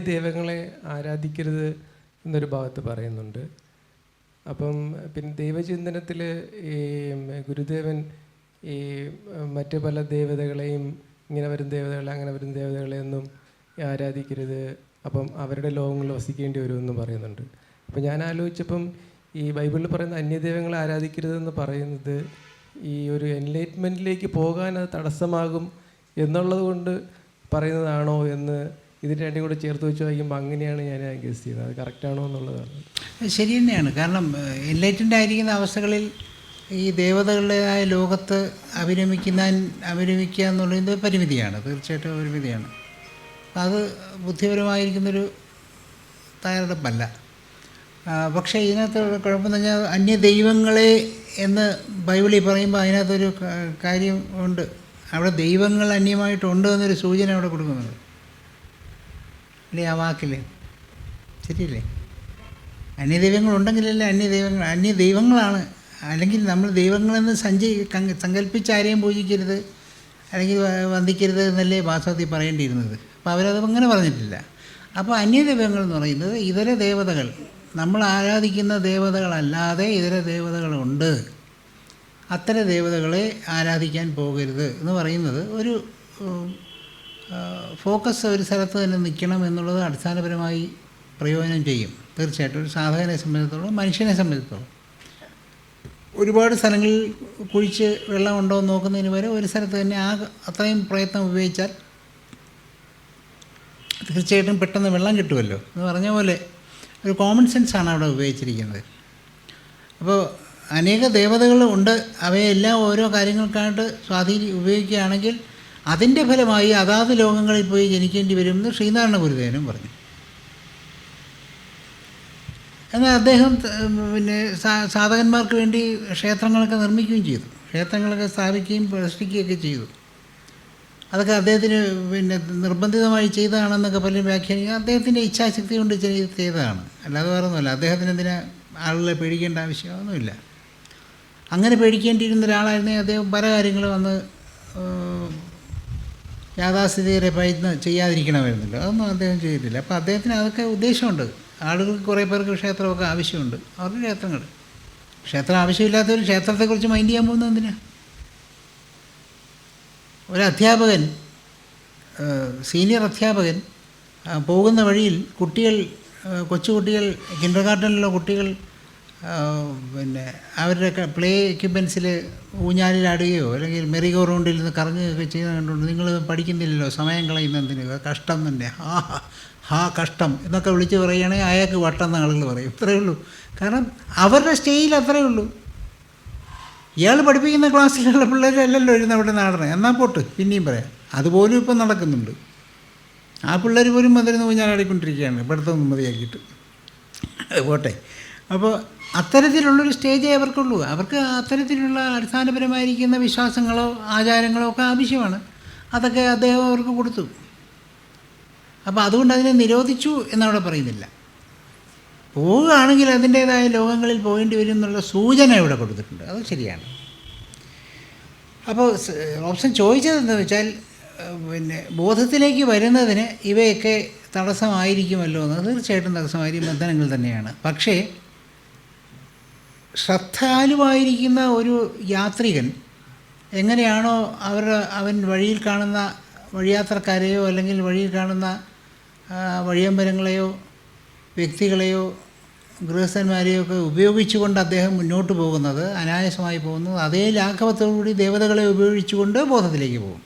അന്യദൈവങ്ങളെ ആരാധിക്കരുത് എന്നൊരു ഭാഗത്ത് പറയുന്നുണ്ട്. അപ്പം പിന്നെ ദൈവചിന്തനത്തിൽ ഈ ഗുരുദേവൻ ഈ മറ്റ് പല ദേവതകളെയും ഇങ്ങനെ വരും ദേവതകളെ അങ്ങനെ വരും ദേവതകളെയൊന്നും ആരാധിക്കരുത്. അപ്പം അവരുടെ ലോകങ്ങളിൽ വസിക്കേണ്ടി വരുമെന്ന് പറയുന്നുണ്ട്. അപ്പം ഞാൻ ആലോചിച്ചപ്പം ഈ ബൈബിളിൽ പറയുന്ന അന്യദൈവങ്ങളെ ആരാധിക്കരുതെന്ന് പറയുന്നത് ഈ ഒരു എൻലൈറ്റ്മെന്റിലേക്ക് പോകാൻ അത് തടസ്സമാകും എന്നുള്ളത് കൊണ്ട് പറയുന്നതാണോ എന്ന് ഇതിന് രണ്ടും കൂടെ ചേർത്ത് വെച്ച് വായിക്കുമ്പോൾ അങ്ങനെയാണ് ഞാൻ ഗസ് ചെയ്യുന്നത് അത് കറക്റ്റാണോ എന്നുള്ളതാണ്. ശരി തന്നെയാണ്. കാരണം എൻലൈറ്റന്റ് ആയിരിക്കുന്ന അവസ്ഥകളിൽ ഈ ദേവതകളുടേതായ ലോകത്ത് അഭിരമിക്കുന്ന അഭിരമിക്കുക എന്നുള്ളത് പരിമിതിയാണ്. തീർച്ചയായിട്ടും പരിമിതിയാണ്. അത് ബുദ്ധിപരമായിരിക്കുന്നൊരു തയ്യാറെടുപ്പല്ല. പക്ഷേ ഇതിനകത്ത് കുഴപ്പമെന്ന് പറഞ്ഞാൽ അന്യ ദൈവങ്ങളെ എന്ന് ബൈബിളിൽ പറയുമ്പോൾ അതിനകത്തൊരു കാര്യം ഉണ്ട്. അവിടെ ദൈവങ്ങൾ അന്യമായിട്ടുണ്ട് എന്നൊരു സൂചന അവിടെ കൊടുക്കുന്നുണ്ട്. അല്ലേ ആ വാക്കിൽ ശരിയല്ലേ? അന്യദൈവങ്ങളുണ്ടെങ്കിലല്ലേ അന്യദൈവങ്ങൾ അന്യദൈവങ്ങളാണ്. അല്ലെങ്കിൽ നമ്മൾ ദൈവങ്ങളെന്ന് സഞ്ചി സങ്കല്പിച്ച് ആരെയും പൂജിക്കരുത് അല്ലെങ്കിൽ വന്ദിക്കരുത് എന്നല്ലേ വാസ്തവത്തിൽ പറയേണ്ടിയിരുന്നത്. അപ്പോൾ അവരത് അങ്ങനെ പറഞ്ഞിട്ടില്ല. അപ്പോൾ അന്യദൈവങ്ങൾ എന്ന് പറയുന്നത് ഇതര ദേവതകൾ. നമ്മൾ ആരാധിക്കുന്ന ദേവതകളല്ലാതെ ഇതര ദേവതകളുണ്ട്. അത്തരം ദേവതകളെ ആരാധിക്കാൻ പോകരുത് എന്ന് പറയുന്നത് ഒരു ഫോക്കസ് ഒരു സ്ഥലത്ത് തന്നെ നിൽക്കണം എന്നുള്ളത് അടിസ്ഥാനപരമായി പ്രയോജനം ചെയ്യും. തീർച്ചയായിട്ടും. ഒരു സാധകനെ സംബന്ധിച്ചിടത്തോളം മനുഷ്യനെ സംബന്ധിച്ചിടത്തോളം. ഒരുപാട് സ്ഥലങ്ങളിൽ കുഴിച്ച് വെള്ളമുണ്ടോ എന്ന് നോക്കുന്നതിന് വരെ ഒരു സ്ഥലത്ത് തന്നെ ആ അത്രയും പ്രയത്നം ഉപയോഗിച്ചാൽ തീർച്ചയായിട്ടും പെട്ടെന്ന് വെള്ളം കിട്ടുമല്ലോ. എന്ന് പറഞ്ഞ പോലെ ഒരു കോമൺ സെൻസാണ് അവിടെ ഉപയോഗിച്ചിരിക്കുന്നത്. അപ്പോൾ അനേക ദേവതകൾ ഉണ്ട്. അവയെല്ലാം ഓരോ കാര്യങ്ങൾക്കായിട്ട് സ്വാധീനി ഉപയോഗിക്കുകയാണെങ്കിൽ അതിന്റെ ഫലമായി അതാത് ലോകങ്ങളിൽ പോയി ജനിക്കേണ്ടി വരുമെന്ന് ശ്രീനാരായണ ഗുരുദേവനും പറഞ്ഞു. എന്നാൽ അദ്ദേഹം പിന്നെ സാധകന്മാർക്ക് വേണ്ടി ക്ഷേത്രങ്ങളൊക്കെ നിർമ്മിക്കുകയും ചെയ്തു. ക്ഷേത്രങ്ങളൊക്കെ സ്ഥാപിക്കുകയും പ്രതിഷ്ഠിക്കുകയൊക്കെ ചെയ്തു. അതൊക്കെ അദ്ദേഹത്തിന് പിന്നെ നിർബന്ധിതമായി ചെയ്തതാണെന്നൊക്കെ പലരും വ്യാഖ്യാനിക്കുക അദ്ദേഹത്തിന്റെ ഇച്ഛാശക്തി കൊണ്ട് ചെയ്- ചെയ്തതാണ്. അല്ലാതെ വേറെ ഒന്നുമല്ല അദ്ദേഹത്തിന് എന്തിനാ ആളുകളെ പേടിക്കേണ്ട ആവശ്യമൊന്നുമില്ല. അങ്ങനെ പേടിക്കേണ്ടിയിരുന്ന ഒരാളായിരുന്നെങ്കിൽ അദ്ദേഹം പല കാര്യങ്ങളും വന്ന് യാഥാസ്ഥിതികരെ പ്രയത്നം ചെയ്യാതിരിക്കണമായിരുന്നല്ലോ അതൊന്നും അദ്ദേഹം ചെയ്തില്ല. അപ്പോൾ അദ്ദേഹത്തിന് അതൊക്കെ ഉദ്ദേശമുണ്ട്. ആളുകൾക്ക് കുറേ പേർക്ക് ക്ഷേത്രമൊക്കെ ആവശ്യമുണ്ട്. അവർക്ക് ക്ഷേത്രങ്ങൾ. ക്ഷേത്രം ആവശ്യമില്ലാത്തവർ ക്ഷേത്രത്തെക്കുറിച്ച് മൈൻഡ് ചെയ്യാൻ പോകുന്നത് എന്തിനാ? ഒരു അധ്യാപകൻ സീനിയർ അധ്യാപകൻ പോകുന്ന വഴിയിൽ കുട്ടികൾ കൊച്ചുകുട്ടികൾ കിൻഡർ ഗാർഡനിലുള്ള കുട്ടികൾ പിന്നെ അവരുടെ പ്ലേ എക്യുപ്മെൻസിൽ ഊഞ്ഞാലിലാടുകയോ അല്ലെങ്കിൽ മെറിഗോ റൗണ്ടിൽ നിന്ന് കറങ്ങുകയൊക്കെ ചെയ്യുന്നത് കണ്ടുകൊണ്ട് നിങ്ങൾ പഠിക്കുന്നില്ലല്ലോ സമയം കളയുന്നതിന് കഷ്ടം തന്നെ. ഹാ ഹാ, കഷ്ടം. എന്നൊക്കെ വിളിച്ച് പറയുകയാണെങ്കിൽ അയാൾക്ക് വട്ടം ആളുകൾ പറയും. ഇത്രയേ ഉള്ളൂ. കാരണം അവരുടെ സ്റ്റേജിൽ അത്രയേ ഉള്ളൂ. ഇയാൾ പഠിപ്പിക്കുന്ന ക്ലാസ്സിലുള്ള പിള്ളേരല്ലല്ലോ ഇരുന്ന് അവിടെ നാടണം. എന്നാൽ പോട്ട്? പിന്നെയും പറയാം. അതുപോലും ഇപ്പം നടക്കുന്നുണ്ട്. ആ പിള്ളേർ പോലും മതിരുന്ന് ഊഞ്ഞാലാടിക്കൊണ്ടിരിക്കുകയാണ്. പഠിത്തം മതിയാക്കിയിട്ട്. പോട്ടെ. അപ്പോൾ അത്തരത്തിലുള്ളൊരു സ്റ്റേജേ അവർക്കുള്ളൂ. അവർക്ക് അത്തരത്തിലുള്ള അടിസ്ഥാനപരമായിരിക്കുന്ന വിശ്വാസങ്ങളോ ആചാരങ്ങളോ ഒക്കെ ആവശ്യമാണ്. അതൊക്കെ അദ്ദേഹം അവർക്ക് കൊടുത്തു. അപ്പോൾ അതുകൊണ്ട് അതിനെ നിരോധിച്ചു എന്നവിടെ പറയുന്നില്ല. പോവുകയാണെങ്കിൽ അതിന്റേതായ ലോകങ്ങളിൽ പോകേണ്ടി വരും എന്നുള്ള സൂചന ഇവിടെ കൊടുത്തിട്ടുണ്ട്. അത് ശരിയാണ്. അപ്പോൾ ഓപ്ഷൻ ചോദിച്ചത് എന്താ വെച്ചാൽ പിന്നെ ബോധത്തിലേക്ക് വരുന്നതിന് ഇവയൊക്കെ തടസ്സമായിരിക്കുമല്ലോ എന്ന് തീർച്ചയായിട്ടും തടസ്സമായിരിക്കും. ബന്ധനങ്ങൾ തന്നെയാണ്. പക്ഷേ ശ്രദ്ധാലുവായിരിക്കുന്ന ഒരു യാത്രികൻ എങ്ങനെയാണോ അവർ അവൻ വഴിയിൽ കാണുന്ന വഴിയാത്രക്കാരെയോ അല്ലെങ്കിൽ വഴിയിൽ കാണുന്ന വഴിയമ്പരങ്ങളെയോ വ്യക്തികളെയോ ഗൃഹസ്ഥന്മാരെയോ ഒക്കെ ഉപയോഗിച്ചുകൊണ്ട് അദ്ദേഹം മുന്നോട്ട് പോകുന്നത് അനായാസമായി പോകുന്നത് അതേ ലാഘവത്തോടുകൂടി ദേവതകളെ ഉപയോഗിച്ചുകൊണ്ട് ബോധത്തിലേക്ക് പോകും.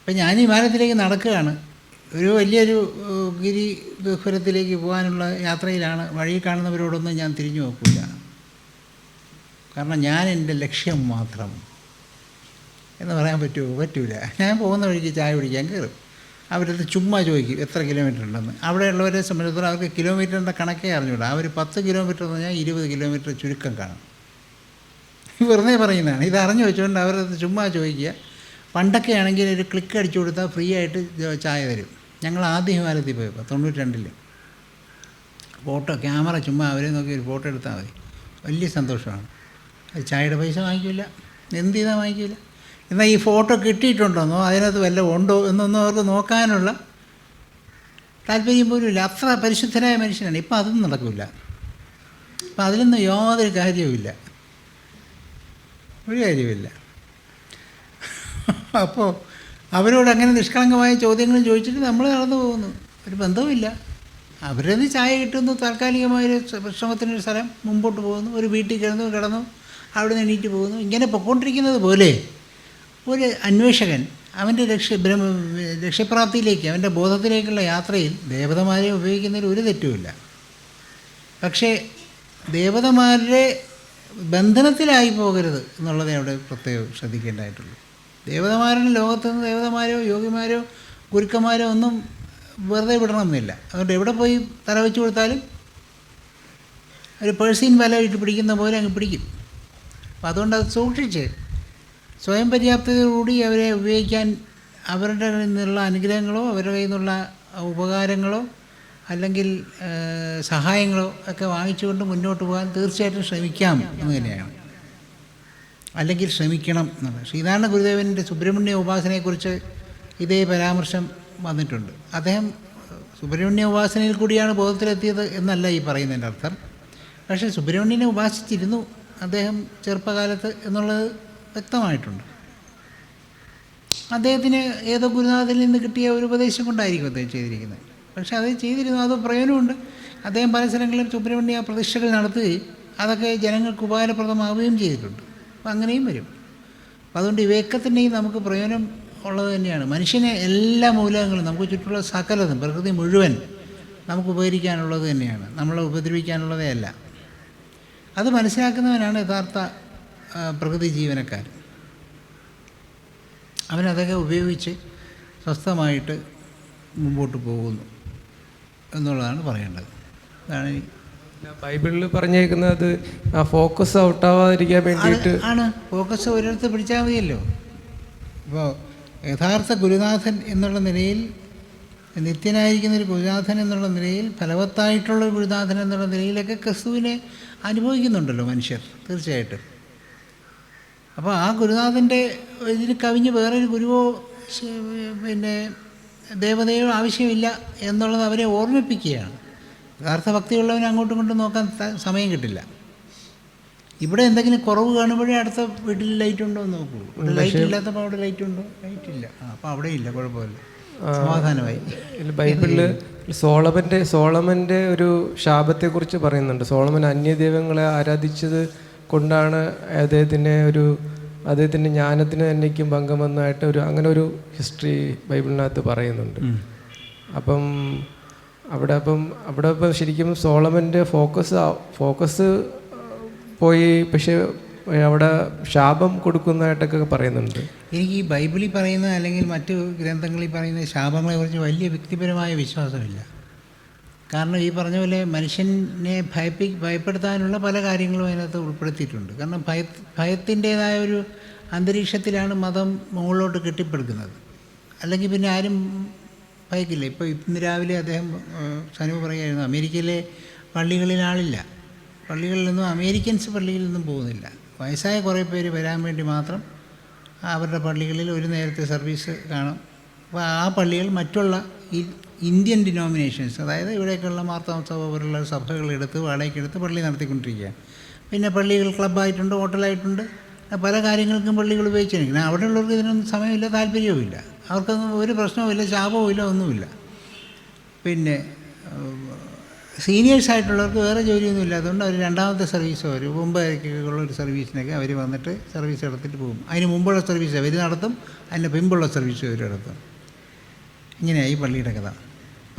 ഇപ്പം ഞാൻ ഈ വിമാനത്തിലേക്ക് നടക്കുകയാണ്. ഒരു വലിയൊരു ഗിരി ഗഹ്വരത്തിലേക്ക് പോകാനുള്ള യാത്രയിലാണ് വഴി കാണുന്നവരോടൊന്നും ഞാൻ തിരിഞ്ഞു നോക്കില്ല കാരണം ഞാൻ എന്റെ ലക്ഷ്യം മാത്രം. എന്ന് പറയാൻ പറ്റുമോ പറ്റൂല. ഞാൻ പോകുന്ന വഴിക്ക് ചായ കുടിക്കാൻ കയറും. അവരത് ചുമ്മാ ചോദിക്കും എത്ര കിലോമീറ്റർ ഉണ്ടെന്ന്? അവിടെയുള്ളവരെ സംബന്ധിച്ചിടത്തോളം അവർക്ക് കിലോമീറ്ററിന്റെ കണക്കേ അറിഞ്ഞൂടാ. അവർ പത്ത് കിലോമീറ്റർ എന്ന് പറഞ്ഞാൽ ഇരുപത് കിലോമീറ്റർ ചുരുക്കം കാണും. വെറുതെ പറയുന്നതാണ്. ഇത് അറിഞ്ഞു വെച്ചുകൊണ്ട് അവരത് ചുമ്മാ ചോദിക്കുക. പണ്ടൊക്കെ ആണെങ്കിൽ ഒരു ക്ലിക്ക് അടിച്ചു കൊടുത്താൽ ഫ്രീ ആയിട്ട് ചായ തരും. ഞങ്ങൾ ആദ്യ ഹിമാലയത്തിൽ പോയപ്പോൾ തൊണ്ണൂറ്റി രണ്ടിൽ ഫോട്ടോ ക്യാമറ ചുമ്മാ അവരെ നോക്കി ഒരു ഫോട്ടോ എടുത്താൽ മതി. വലിയ സന്തോഷമാണ്. അത് ചായയുടെ പൈസ വാങ്ങിക്കില്ല എന്ത് ചെയ്താൽ വാങ്ങിക്കില്ല എന്നാൽ ഈ ഫോട്ടോ കിട്ടിയിട്ടുണ്ടെന്നോ? അതിനകത്ത് വല്ല ഉണ്ടോ എന്നൊന്നും അവർക്ക് നോക്കാനുള്ള താല്പര്യം പോലും ഇല്ല. അത്ര പരിശുദ്ധനായ മനുഷ്യനാണ്. ഇപ്പം അതൊന്നും നടക്കില്ല അപ്പം അതിലൊന്നും യാതൊരു കാര്യവുമില്ല ഒരു കാര്യവുമില്ല അപ്പോൾ അവരോട് അങ്ങനെ നിഷ്കളങ്കമായ ചോദ്യങ്ങൾ ചോദിച്ചിട്ട് നമ്മൾ നടന്നു പോകുന്നു. ഒരു ബന്ധവുമില്ല. അവരത് ചായ കിട്ടുന്നു താൽക്കാലികമായൊരു വിശ്രമത്തിനൊരു സ്ഥലം മുമ്പോട്ട് പോകുന്നു ഒരു വീട്ടിൽ കിടന്നു കിടന്നു അവിടെ നിന്ന് എണീറ്റ് പോകുന്നു. ഇങ്ങനെ പൊയ്ക്കൊണ്ടിരിക്കുന്നത് പോലെ ഒരു അന്വേഷകൻ അവന്റെ ലക്ഷ്യ ബ്രഹ്മ ലക്ഷ്യപ്രാപ്തിയിലേക്ക് അവന്റെ ബോധത്തിലേക്കുള്ള യാത്രയിൽ ദേവതമാരെ ഉപയോഗിക്കുന്നതിൽ ഒരു തെറ്റുമില്ല. പക്ഷേ ദേവതമാരുടെ ബന്ധനത്തിലായി പോകരുത് എന്നുള്ളതേ അവിടെ പ്രത്യേകം ശ്രദ്ധിക്കേണ്ടതായിട്ടുള്ളൂ. ദേവതമാരുടെ ലോകത്ത് നിന്ന് ദേവതമാരോ യോഗിമാരോ ഗുരുക്കന്മാരോ ഒന്നും വെറുതെ വിടണമെന്നില്ല. അതുകൊണ്ട് എവിടെ പോയി തല വെച്ച് കൊടുത്താലും ഒരു പേഴ്സീൻ വല ഇട്ട് പിടിക്കുന്ന പോലെ അങ്ങ് പിടിക്കും. അപ്പോൾ അതുകൊണ്ട് അത് സൂക്ഷിച്ച് സ്വയം പര്യാപ്തതയോടുകൂടി അവരെ ഉപയോഗിക്കാൻ അവരുടെ കയ്യിൽ നിന്നുള്ള അനുഗ്രഹങ്ങളോ അവരുടെ കയ്യിൽ നിന്നുള്ള ഉപകാരങ്ങളോ അല്ലെങ്കിൽ സഹായങ്ങളോ ഒക്കെ വാങ്ങിച്ചുകൊണ്ട് മുന്നോട്ട് പോകാൻ തീർച്ചയായിട്ടും ശ്രമിക്കാം എന്ന് തന്നെയാണ്. അല്ലെങ്കിൽ ശ്രമിക്കണം എന്നുള്ളത്. ശ്രീനാരായണ ഗുരുദേവന്റെ സുബ്രഹ്മണ്യ ഉപാസനയെക്കുറിച്ച് ഇതേ പരാമർശം വന്നിട്ടുണ്ട്. അദ്ദേഹം സുബ്രഹ്മണ്യ ഉപാസനയിൽ കൂടിയാണ് ബോധത്തിലെത്തിയത് എന്നല്ല ഈ പറയുന്നതിന്റെ അർത്ഥം. പക്ഷേ സുബ്രഹ്മണ്യനെ ഉപാസിച്ചിരുന്നു അദ്ദേഹം ചെറുപ്പകാലത്ത് എന്നുള്ളത് വ്യക്തമായിട്ടുണ്ട്. അദ്ദേഹത്തിന് ഏതോ ഗുരുനാഥിൽ നിന്ന് കിട്ടിയ ഒരു ഉപദേശം കൊണ്ടായിരിക്കും അദ്ദേഹം ചെയ്തിരിക്കുന്നത്. പക്ഷേ അത് ചെയ്തിരുന്നു അത് പ്രയോജനമുണ്ട്. അദ്ദേഹം പല സ്ഥലങ്ങളിലും സുബ്രഹ്മണ്യ പ്രതിഷ്ഠകൾ നടത്തുകയും അതൊക്കെ ജനങ്ങൾക്ക് ഉപകാരപ്രദമാവുകയും ചെയ്തിട്ടുണ്ട്. അപ്പം അങ്ങനെയും വരും. അപ്പം അതുകൊണ്ട് തന്നെയും നമുക്ക് പ്രയോജനം ഉള്ളത് തന്നെയാണ്. മനുഷ്യനെ എല്ലാ മൂലകങ്ങളും നമുക്ക് ചുറ്റുമുള്ള സകലതും പ്രകൃതി മുഴുവൻ നമുക്ക് ഉപകരിക്കാനുള്ളത് തന്നെയാണ്. നമ്മളെ ഉപദ്രവിക്കാനുള്ളതേ അല്ല. അത് മനസ്സിലാക്കുന്നവനാണ് യഥാർത്ഥ പ്രകൃതി ജീവനക്കാരൻ. അവനതൊക്കെ ഉപയോഗിച്ച് സ്വസ്ഥമായിട്ട് മുമ്പോട്ട് പോകുന്നു എന്നുള്ളതാണ് പറയേണ്ടത്. അതാണ് ബൈബിളിൽ പറഞ്ഞേക്കുന്നത് ആ ഫോക്കസ് ഔട്ടാവാതിരിക്കാൻ വേണ്ടിയിട്ട് ആണ്- ഫോക്കസ് ഒരിടത്ത് പിടിച്ചാൽ മതിയല്ലോ. ഇപ്പോൾ യഥാർത്ഥ ഗുരുനാഥൻ എന്നുള്ള നിലയിൽ നിത്യനായിരിക്കുന്ന ഒരു ഗുരുനാഥൻ എന്നുള്ള നിലയിൽ ഫലവത്തായിട്ടുള്ള ഒരു ഗുരുനാഥൻ എന്നുള്ള നിലയിലൊക്കെ ക്രിസ്തുവിനെ അനുഭവിക്കുന്നുണ്ടല്ലോ മനുഷ്യർ തീർച്ചയായിട്ടും. അപ്പോൾ ആ ഗുരുനാഥന്റെ ഇതിന് കവിഞ്ഞ് വേറൊരു ഗുരുവോ പിന്നെ ദേവതയോ ആവശ്യമില്ല എന്നുള്ളത് അവരെ ഓർമ്മിപ്പിക്കുകയാണ്. യഥാർത്ഥ ഭക്തിയുള്ളവന് അങ്ങോട്ടും ഇങ്ങോട്ടും നോക്കാൻ സമയം കിട്ടില്ല. ഇവിടെ എന്തെങ്കിലും കുറവ് കാണുമ്പോഴേ അടുത്ത വീട്ടിൽ ലൈറ്റ് ഉണ്ടോ എന്ന് നോക്കൂ ഇവിടെ ലൈറ്റ് ഇല്ലാത്തപ്പോൾ അവിടെ ലൈറ്റ് ഉണ്ടോ? ലൈറ്റ് ഇല്ല. അപ്പോൾ അവിടെ ഇല്ല കുഴപ്പമില്ല. സമാധാനമായി. ബൈബിളിൽ സോളമന്റെ സോളമന്റെ ഒരു ശാപത്തെക്കുറിച്ച് പറയുന്നുണ്ട്. സോളമൻ അന്യദൈവങ്ങളെ ആരാധിച്ചത് കൊണ്ടാണ് അദ്ദേഹത്തിന്റെ ഒരു അദ്ദേഹത്തിന്റെ ജ്ഞാനത്തിന് തന്നെയ്ക്കും ഭംഗം വന്നതായിട്ട് ഒരു അങ്ങനെ ഒരു ഹിസ്റ്ററി ബൈബിളിനകത്ത് പറയുന്നുണ്ട്. അപ്പം അവിടെ അപ്പം അവിടെ ഇപ്പം ശരിക്കും സോളമന്റെ ഫോക്കസ് ഫോക്കസ് പോയി പക്ഷേ അവിടെ ശാപം കൊടുക്കുന്നതായിട്ടൊക്കെ പറയുന്നുണ്ട്. എനിക്ക് ഈ ബൈബിളിൽ പറയുന്ന അല്ലെങ്കിൽ മറ്റു ഗ്രന്ഥങ്ങളിൽ പറയുന്ന ശാപങ്ങളെക്കുറിച്ച് വലിയ വ്യക്തിപരമായ വിശ്വാസമില്ല. കാരണം ഈ പറഞ്ഞ പോലെ മനുഷ്യനെ ഭയപ്പി ഭയപ്പെടുത്താനുള്ള പല കാര്യങ്ങളും അതിനകത്ത് ഉൾപ്പെടുത്തിയിട്ടുണ്ട്. കാരണം ഭയ ഭയത്തിന്റേതായ ഒരു അന്തരീക്ഷത്തിലാണ് മതം മുകളിലോട്ട് കെട്ടിപ്പടുക്കുന്നത്. അല്ലെങ്കിൽ പിന്നെ ആരും ഭയക്കില്ല ഇപ്പോൾ ഇന്ന് രാവിലെ അദ്ദേഹം സനു പറയുമായിരുന്നു അമേരിക്കയിലെ പള്ളികളിൽ ആളില്ല. പള്ളികളിൽ നിന്നും അമേരിക്കൻസ് പള്ളിയിൽ നിന്നും പോകുന്നില്ല. വയസ്സായ കുറേ പേര് വരാൻ വേണ്ടി മാത്രം അവരുടെ പള്ളികളിൽ ഒരു നേരത്തെ സർവീസ് കാണും. അപ്പോൾ ആ പള്ളികൾ മറ്റുള്ള ഇന്ത്യൻ ഡിനോമിനേഷൻസ് അതായത് ഇവിടേക്കുള്ള മാർത്താമ സഭ പോലുള്ള സഭകളെടുത്ത് വാടകയ്ക്കെടുത്ത് പള്ളി നടത്തിക്കൊണ്ടിരിക്കുകയാണ്. പിന്നെ പള്ളികൾ ക്ലബ്ബായിട്ടുണ്ട് ഹോട്ടലായിട്ടുണ്ട്. പല കാര്യങ്ങൾക്കും പള്ളികൾ ഉപയോഗിച്ചിരിക്കുന്നത് അവിടെയുള്ളവർക്ക് ഇതിനൊന്നും സമയമില്ല താല്പര്യവുമില്ല. അവർക്കൊന്നും ഒരു പ്രശ്നവുമില്ല ശാപവുമില്ല ഒന്നുമില്ല. പിന്നെ സീനിയേഴ്സ് ആയിട്ടുള്ളവർക്ക് വേറെ ജോലിയൊന്നും ഇല്ല. അതുകൊണ്ട് അവർ രണ്ടാമത്തെ സർവീസോ ഒരു മുമ്പായിരിക്കുള്ള ഒരു സർവീസിനൊക്കെ അവർ വന്നിട്ട് സർവീസ് നടത്തിയിട്ട് പോകും. അതിന് മുമ്പുള്ള സർവീസ് അവർ നടത്തും അതിന് പിമ്പുള്ള സർവീസ് അവർ നടത്തും. ഇങ്ങനെയായി പള്ളിയുടെ കഥ.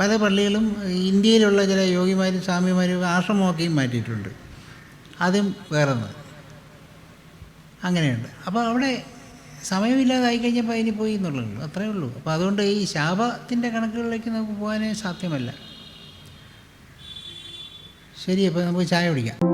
പല പള്ളികളും ഇന്ത്യയിലുള്ള ചില യോഗിമാരും സ്വാമിമാരും ആശ്രമമൊക്കെയും മാറ്റിയിട്ടുണ്ട്. അതും വേറെ അങ്ങനെയുണ്ട്. അപ്പോൾ അവിടെ സമയമില്ലാതായി കഴിഞ്ഞപ്പോൾ അതിന് പോയി എന്നുള്ളൂ അത്രേ ഉള്ളൂ. അപ്പോൾ അതുകൊണ്ട് ഈ ശാപത്തിന്റെ കണക്കുകളിലേക്ക് നമുക്ക് പോകാനേ സാധ്യമല്ല. ശരി അപ്പോൾ നമുക്ക് ചായ കുടിക്കാം.